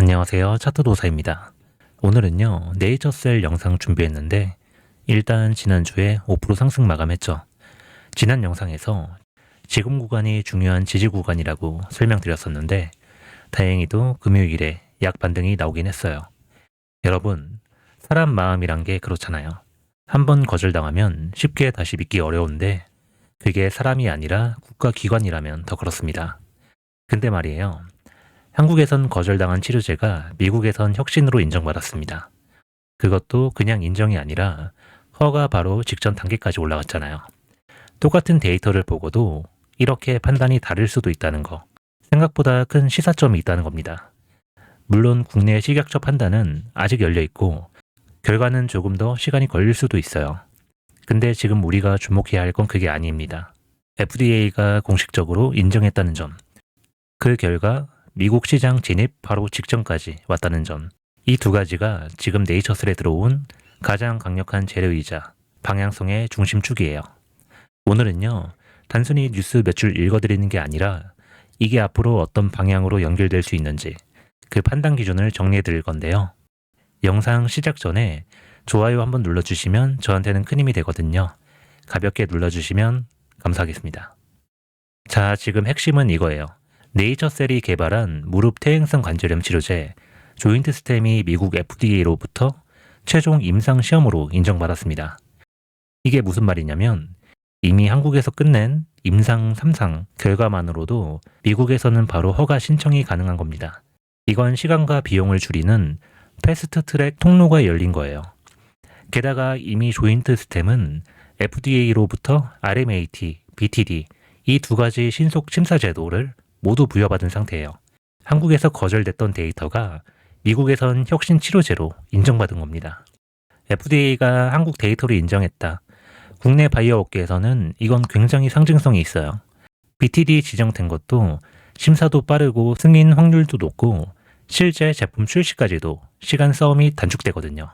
안녕하세요. 차트도사입니다. 오늘은요, 네이처셀 영상 준비했는데, 일단 지난주에 5% 상승 마감했죠. 지난 영상에서 지금 구간이 중요한 지지 구간이라고 설명드렸었는데, 다행히도 금요일에 약 반등이 나오긴 했어요. 여러분, 사람 마음이란 게 그렇잖아요. 한번 거절당하면 쉽게 다시 믿기 어려운데, 그게 사람이 아니라 국가기관이라면 더 그렇습니다. 근데 말이에요. 한국에선 거절당한 치료제가 미국에선 혁신으로 인정받았습니다. 그것도 그냥 인정이 아니라 허가 바로 직전 단계까지 올라갔잖아요. 똑같은 데이터를 보고도 이렇게 판단이 다를 수도 있다는 거. 생각보다 큰 시사점이 있다는 겁니다. 물론 국내 식약처 판단은 아직 열려 있고 결과는 조금 더 시간이 걸릴 수도 있어요. 근데 지금 우리가 주목해야 할 건 그게 아닙니다. FDA가 공식적으로 인정했다는 점. 그 결과 미국 시장 진입 바로 직전까지 왔다는 점. 이 두 가지가 지금 네이처슬에 들어온 가장 강력한 재료이자 방향성의 중심축이에요. 오늘은요, 단순히 뉴스 몇 줄 읽어드리는 게 아니라 이게 앞으로 어떤 방향으로 연결될 수 있는지 그 판단 기준을 정리해 드릴 건데요. 영상 시작 전에 좋아요 한번 눌러주시면 저한테는 큰 힘이 되거든요. 가볍게 눌러주시면 감사하겠습니다. 자, 지금 핵심은 이거예요. 네이처셀이 개발한 무릎 퇴행성 관절염 치료제 조인트 스템이 미국 FDA로부터 최종 임상 시험으로 인정받았습니다. 이게 무슨 말이냐면 이미 한국에서 끝낸 임상 3상 결과만으로도 미국에서는 바로 허가 신청이 가능한 겁니다. 이건 시간과 비용을 줄이는 패스트 트랙 통로가 열린 거예요. 게다가 이미 조인트 스템은 FDA로부터 RMAT, BTD 이 두 가지 신속 심사 제도를 모두 부여받은 상태예요. 한국에서 거절됐던 데이터가 미국에선 혁신 치료제로 인정받은 겁니다. FDA가 한국 데이터를 인정했다. 국내 바이오 업계에서는 이건 굉장히 상징성이 있어요. BTD 지정된 것도 심사도 빠르고 승인 확률도 높고 실제 제품 출시까지도 시간 싸움이 단축되거든요.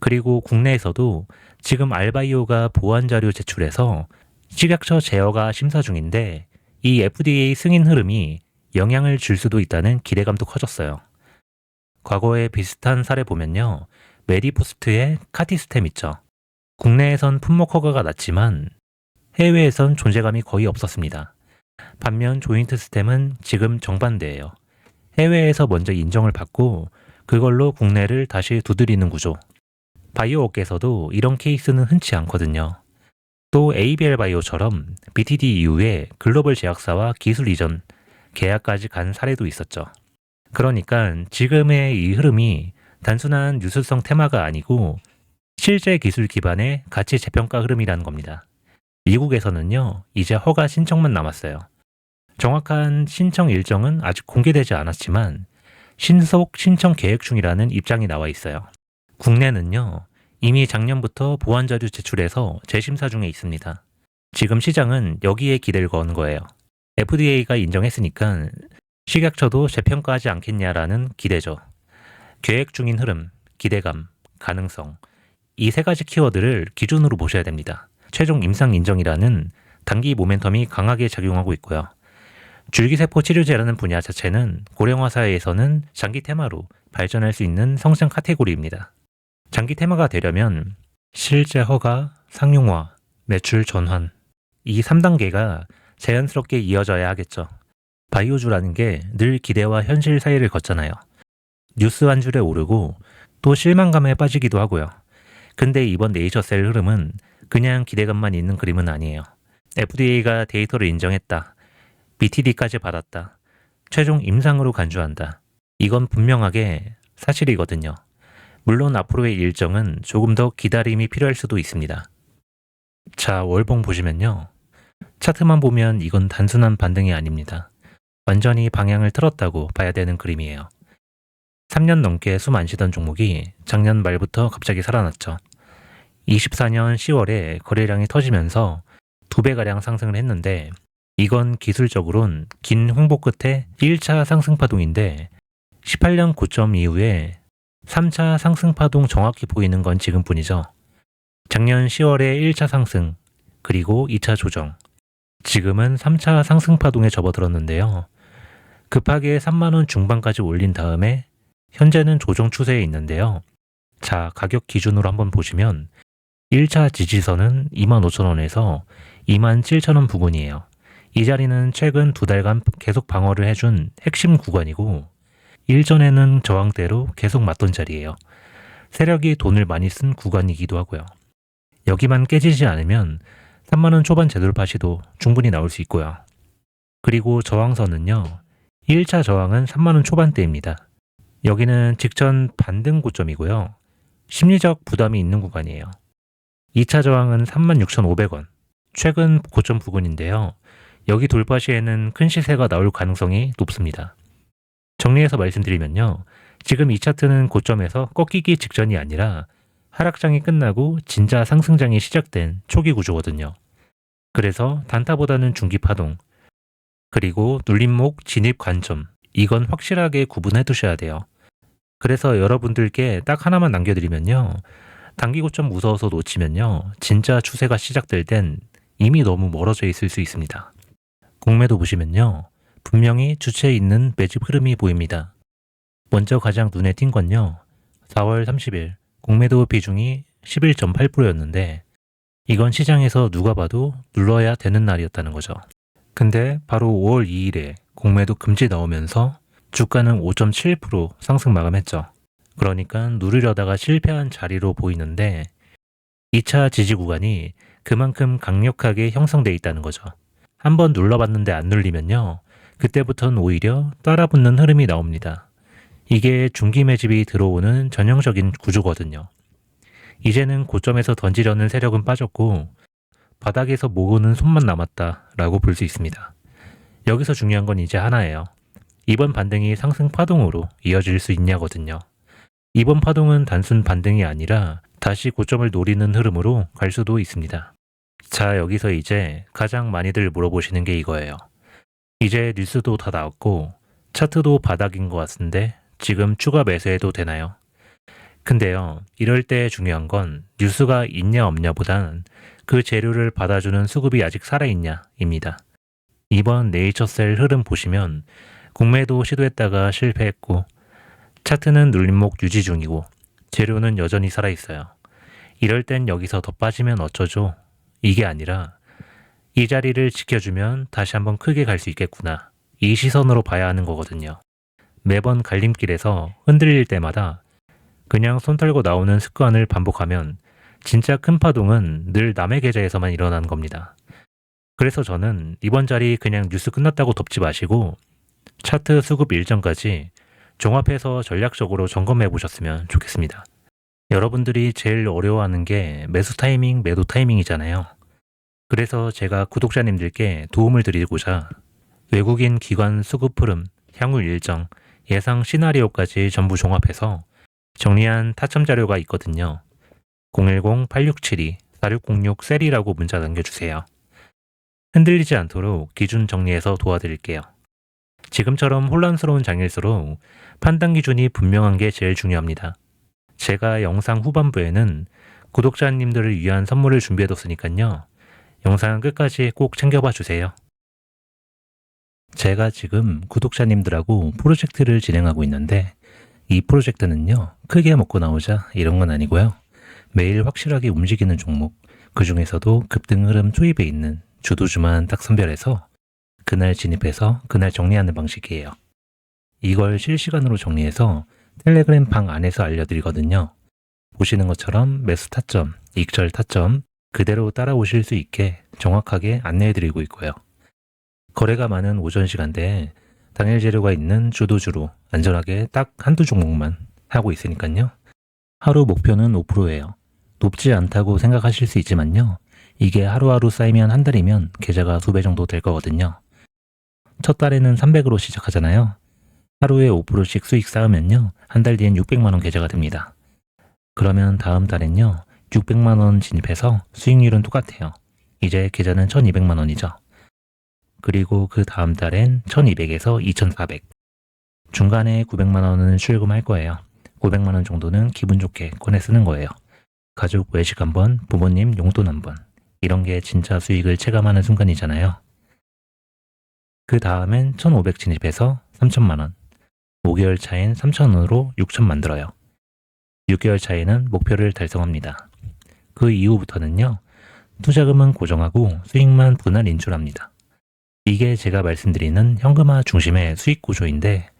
그리고 국내에서도 지금 알바이오가 보안 자료 제출해서 식약처 제어가 심사 중인데 이 FDA 승인 흐름이 영향을 줄 수도 있다는 기대감도 커졌어요. 과거에 비슷한 사례 보면요. 메디포스트의 카티스템 있죠. 국내에선 품목 허가가 났지만 해외에선 존재감이 거의 없었습니다. 반면 조인트 스템은 지금 정반대예요. 해외에서 먼저 인정을 받고 그걸로 국내를 다시 두드리는 구조. 바이오 업계에서도 이런 케이스는 흔치 않거든요. 또 ABL 바이오처럼 BTD 이후에 글로벌 제약사와 기술 이전, 계약까지 간 사례도 있었죠. 그러니까 지금의 이 흐름이 단순한 뉴스성 테마가 아니고 실제 기술 기반의 가치 재평가 흐름이라는 겁니다. 미국에서는요, 이제 허가 신청만 남았어요. 정확한 신청 일정은 아직 공개되지 않았지만 신속 신청 계획 중이라는 입장이 나와 있어요. 국내는요, 이미 작년부터 보안 자료 제출해서 재심사 중에 있습니다. 지금 시장은 여기에 기대를 거는 거예요. FDA가 인정했으니까 식약처도 재평가하지 않겠냐라는 기대죠. 계획 중인 흐름, 기대감, 가능성. 이 세 가지 키워드를 기준으로 보셔야 됩니다. 최종 임상 인정이라는 단기 모멘텀이 강하게 작용하고 있고요. 줄기세포 치료제라는 분야 자체는 고령화 사회에서는 장기 테마로 발전할 수 있는 성장 카테고리입니다. 장기 테마가 되려면 실제 허가, 상용화, 매출 전환 이 3단계가 자연스럽게 이어져야 하겠죠. 바이오주라는 게 늘 기대와 현실 사이를 걷잖아요. 뉴스 한 줄에 오르고 또 실망감에 빠지기도 하고요. 근데 이번 네이처셀 흐름은 그냥 기대감만 있는 그림은 아니에요. FDA가 데이터를 인정했다. BTD까지 받았다. 최종 임상으로 간주한다. 이건 분명하게 사실이거든요. 물론 앞으로의 일정은 조금 더 기다림이 필요할 수도 있습니다. 자, 월봉 보시면요. 차트만 보면 이건 단순한 반등이 아닙니다. 완전히 방향을 틀었다고 봐야 되는 그림이에요. 3년 넘게 숨 안 쉬던 종목이 작년 말부터 갑자기 살아났죠. 24년 10월에 거래량이 터지면서 두 배가량 상승을 했는데 이건 기술적으로는 긴 홍보 끝에 1차 상승 파동인데 18년 고점 이후에 3차 상승 파동 정확히 보이는 건 지금뿐이죠. 작년 10월에 1차 상승, 그리고 2차 조정. 지금은 3차 상승 파동에 접어들었는데요. 급하게 3만원 중반까지 올린 다음에 현재는 조정 추세에 있는데요. 자, 가격 기준으로 한번 보시면 1차 지지선은 25,000원에서 27,000원 부근이에요. 이 자리는 최근 두 달간 계속 방어를 해준 핵심 구간이고 일전에는 저항대로 계속 맞던 자리예요. 세력이 돈을 많이 쓴 구간이기도 하고요. 여기만 깨지지 않으면 3만원 초반 재돌파 시도 충분히 나올 수 있고요. 그리고 저항선은요. 1차 저항은 3만원 초반대입니다. 여기는 직전 반등 고점이고요. 심리적 부담이 있는 구간이에요. 2차 저항은 36,500원. 최근 고점 부근인데요. 여기 돌파 시에는 큰 시세가 나올 가능성이 높습니다. 정리해서 말씀드리면요. 지금 이 차트는 고점에서 꺾이기 직전이 아니라 하락장이 끝나고 진짜 상승장이 시작된 초기 구조거든요. 그래서 단타보다는 중기 파동, 그리고 눌림목 진입 관점, 이건 확실하게 구분해 두셔야 돼요. 그래서 여러분들께 딱 하나만 남겨드리면요. 단기 고점 무서워서 놓치면요. 진짜 추세가 시작될 땐 이미 너무 멀어져 있을 수 있습니다. 공매도 보시면요. 분명히 주체에 있는 매집 흐름이 보입니다. 먼저 가장 눈에 띈 건요. 4월 30일 공매도 비중이 11.8%였는데 이건 시장에서 누가 봐도 눌러야 되는 날이었다는 거죠. 근데 바로 5월 2일에 공매도 금지 나오면서 주가는 5.7% 상승 마감했죠. 그러니까 누르려다가 실패한 자리로 보이는데 2차 지지 구간이 그만큼 강력하게 형성돼 있다는 거죠. 한번 눌러봤는데 안 눌리면요. 그때부터는 오히려 따라붙는 흐름이 나옵니다. 이게 중기 매집이 들어오는 전형적인 구조거든요. 이제는 고점에서 던지려는 세력은 빠졌고 바닥에서 모으는 손만 남았다라고 볼 수 있습니다. 여기서 중요한 건 이제 하나예요. 이번 반등이 상승 파동으로 이어질 수 있냐거든요. 이번 파동은 단순 반등이 아니라 다시 고점을 노리는 흐름으로 갈 수도 있습니다. 자, 여기서 이제 가장 많이들 물어보시는 게 이거예요. 이제 뉴스도 다 나왔고 차트도 바닥인 것 같은데 지금 추가 매수해도 되나요? 근데요, 이럴 때 중요한 건 뉴스가 있냐 없냐보단 그 재료를 받아주는 수급이 아직 살아있냐입니다. 이번 네이처셀 흐름 보시면 공매도 시도했다가 실패했고 차트는 눌림목 유지 중이고 재료는 여전히 살아있어요. 이럴 땐 여기서 더 빠지면 어쩌죠? 이게 아니라 이 자리를 지켜주면 다시 한번 크게 갈 수 있겠구나. 이 시선으로 봐야 하는 거거든요. 매번 갈림길에서 흔들릴 때마다 그냥 손 털고 나오는 습관을 반복하면 진짜 큰 파동은 늘 남의 계좌에서만 일어나는 겁니다. 그래서 저는 이번 자리 그냥 뉴스 끝났다고 덮지 마시고 차트 수급 일정까지 종합해서 전략적으로 점검해 보셨으면 좋겠습니다. 여러분들이 제일 어려워하는 게 매수 타이밍, 매도 타이밍이잖아요. 그래서 제가 구독자님들께 도움을 드리고자 외국인 기관 수급 흐름, 향후 일정, 예상 시나리오까지 전부 종합해서 정리한 타점 자료가 있거든요. 010-8672-4606 셀이라고 문자 남겨주세요. 흔들리지 않도록 기준 정리해서 도와드릴게요. 지금처럼 혼란스러운 장일수록 판단 기준이 분명한 게 제일 중요합니다. 제가 영상 후반부에는 구독자님들을 위한 선물을 준비해뒀으니까요. 영상 끝까지 꼭 챙겨봐 주세요. 제가 지금 구독자님들하고 프로젝트를 진행하고 있는데 이 프로젝트는요, 크게 먹고 나오자 이런 건 아니고요. 매일 확실하게 움직이는 종목, 그 중에서도 급등 흐름 초입에 있는 주도주만 딱 선별해서 그날 진입해서 그날 정리하는 방식이에요. 이걸 실시간으로 정리해서 텔레그램 방 안에서 알려드리거든요. 보시는 것처럼 매수 타점, 익절 타점 그대로 따라오실 수 있게 정확하게 안내해드리고 있고요. 거래가 많은 오전 시간대에 당일 재료가 있는 주도주로 안전하게 딱 한두 종목만 하고 있으니까요. 하루 목표는 5%예요. 높지 않다고 생각하실 수 있지만요. 이게 하루하루 쌓이면 한 달이면 계좌가 두 배 정도 될 거거든요. 첫 달에는 300으로 시작하잖아요. 하루에 5%씩 수익 쌓으면요. 한 달 뒤엔 600만 원 계좌가 됩니다. 그러면 다음 달엔요. 600만 원 진입해서 수익률은 똑같아요. 이제 계좌는 1200만 원이죠. 그리고 그 다음 달엔 1200에서 2400. 중간에 900만 원은 출금할 거예요. 500만 원 정도는 기분 좋게 꺼내 쓰는 거예요. 가족 외식 한 번, 부모님 용돈 한 번. 이런 게 진짜 수익을 체감하는 순간이잖아요. 그 다음엔 1500 진입해서 3000만 원. 5개월 차인 3천원으로 6천 만들어요. 6개월 차에는 목표를 달성합니다. 그 이후부터는요, 투자금은 고정하고 수익만 분할 인출합니다. 이게 제가 말씀드리는 현금화 중심의 수익 구조인데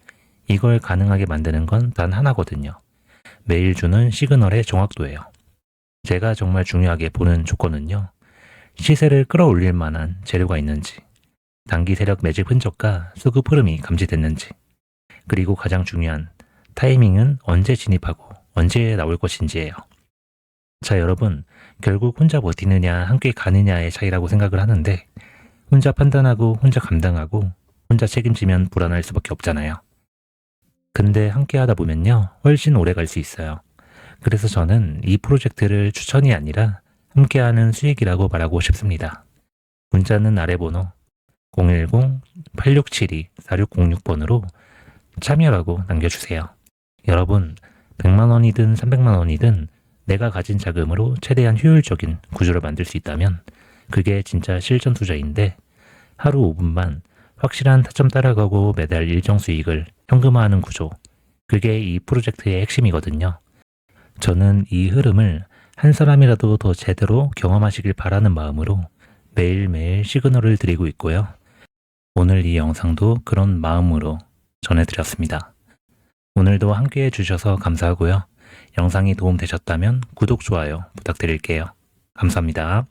이걸 가능하게 만드는 건 단 하나거든요. 매일 주는 시그널의 정확도예요. 제가 정말 중요하게 보는 조건은요. 시세를 끌어올릴 만한 재료가 있는지, 단기 세력 매집 흔적과 수급 흐름이 감지됐는지, 그리고 가장 중요한 타이밍은 언제 진입하고 언제 나올 것인지예요. 자, 여러분, 결국 혼자 버티느냐, 함께 가느냐의 차이라고 생각을 하는데, 혼자 판단하고, 혼자 감당하고, 혼자 책임지면 불안할 수밖에 없잖아요. 근데 함께 하다 보면요, 훨씬 오래 갈 수 있어요. 그래서 저는 이 프로젝트를 추천이 아니라 함께하는 수익이라고 말하고 싶습니다. 문자는 아래 번호 010-8672-4606번으로 참여라고 남겨주세요. 여러분, 100만 원이든 300만 원이든 내가 가진 자금으로 최대한 효율적인 구조를 만들 수 있다면 그게 진짜 실전 투자인데 하루 5분만 확실한 타점 따라가고 매달 일정 수익을 현금화하는 구조. 그게 이 프로젝트의 핵심이거든요. 저는 이 흐름을 한 사람이라도 더 제대로 경험하시길 바라는 마음으로 매일매일 시그널을 드리고 있고요. 오늘 이 영상도 그런 마음으로 전해드렸습니다. 오늘도 함께 해주셔서 감사하고요. 영상이 도움되셨다면 구독, 좋아요 부탁드릴게요. 감사합니다.